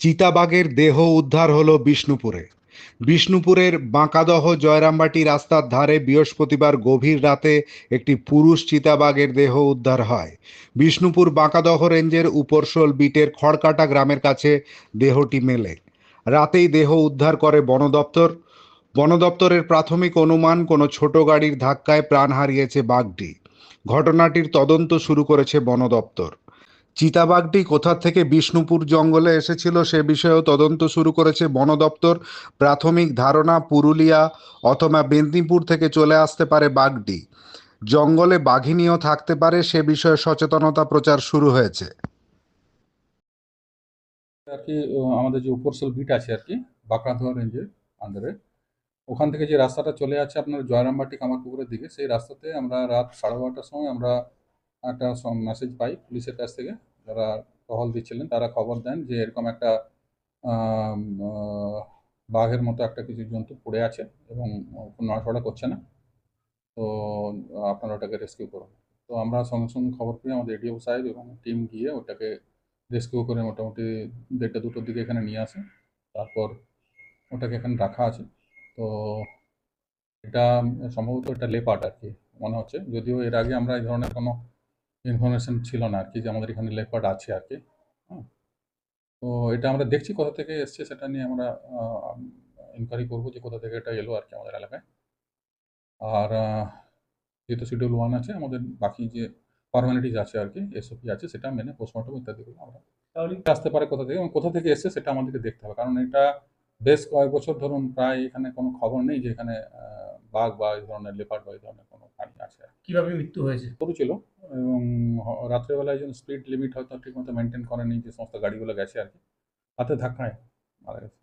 চিতাবাঘের দেহ উদ্ধার হলো বিষ্ণুপুরে। বিষ্ণুপুরের বাঁকাদহ জয়রামবাটি রাস্তার ধারে বৃহস্পতিবার গভীর রাতে একটি পুরুষ চিতাবাঘের দেহ উদ্ধার হয়। বিষ্ণুপুর বাঁকাদহ রেঞ্জের উপরশোল বিটের খড়কাটা গ্রামের কাছে দেহটি মেলে। রাতেই দেহ উদ্ধার করে বন দপ্তর। বন দপ্তরের প্রাথমিক অনুমান, কোনো ছোট গাড়ির ধাক্কায় প্রাণ হারিয়েছে বাঘটি। ঘটনাটির তদন্ত শুরু করেছে বন দপ্তর। চিতাবাঘটি কোথা থেকে বিষ্ণুপুর জঙ্গলে এসেছিল সে বিষয়েও তদন্ত শুরু করেছে বন দপ্তর। প্রাথমিক ধারণা, পুরুলিয়া অথবা মেদিনীপুর থেকে চলে আসতে পারে বাঘটি জঙ্গলে বাঘিনীও থাকতে পারে, সে বিষয়ে সচেতনতা প্রচার শুরু হয়েছে। আর কি আমাদের যে উপরসল বিট আছে আর কি বাঁকড়াধোয়া রেঞ্জের আন্ডারে, ওখান থেকে যে রাস্তাটা চলে আছে আপনার জয়রামবাটি কামারপুকুরের দিকে, সেই রাস্তাতে আমরা রাত সাড়ে বারোটার সময় আমরা একটা মেসেজ পাই পুলিশের কাছ থেকে, যারা টহল দিচ্ছিলেন তারা খবর দেন যে এরকম একটা বাঘের মতো একটা কিছু জন্তু পড়ে আছে এবং নড়াচড়া করছে না। তো আপনারা ওটাকে রেস্কিউ করুন। তো আমরা সঙ্গে সঙ্গে খবর পেয়ে আমাদের এডিও সাহেব এবং টিম গিয়ে ওটাকে রেস্কিউ করে মোটামুটি দেড়টা দুটোর দিকে এখানে নিয়ে আসে। তারপর ওটাকে এখানে রাখা আছে। তো এটা সম্ভবত এটা লেপার্ড আর কি মনে হচ্ছে। যদিও এর আগে আমরা এই ধরনের কোনো ইনফরমেশন ছিল না আর কি যে আমাদের এখানে লেপার্ড আছে আর কি হ্যাঁ। তো এটা আমরা দেখছি কোথা থেকে এসছে সেটা নিয়ে আমরা ইনকোয়ারি করব যে কোথা থেকে এটা এলো আর কি আমাদের এলাকায়। আর যেহেতু শিডিউল ওয়ান আছে আমাদের বাকি যে ফর্মালিটিস আছে আর কি এসওপি আছে সেটা মেনে পোস্টমর্টম ইত্যাদিগুলো আমরা তাহলে আসতে পারে কোথা থেকে এবং কোথা থেকে এসছে সেটা আমাদেরকে দেখতে হবে। কারণ এটা বেশ কয়েক বছর ধরুন প্রায় এখানে কোনো খবর নেই যে এখানে বাঘ বা এই ধরনের লেপার্ড বা এই ধরনের কোনো প্রাণী আছে। কীভাবে মৃত্যু হয়েছে? সরু ছিল এবং রাত্রেবেলায় যেন স্পিড লিমিট হয়তো ঠিকমতো মেনটেন করেনি যে সমস্ত গাড়িগুলো গেছে আর কি হাতে ধাক্কায় মারা গেছে।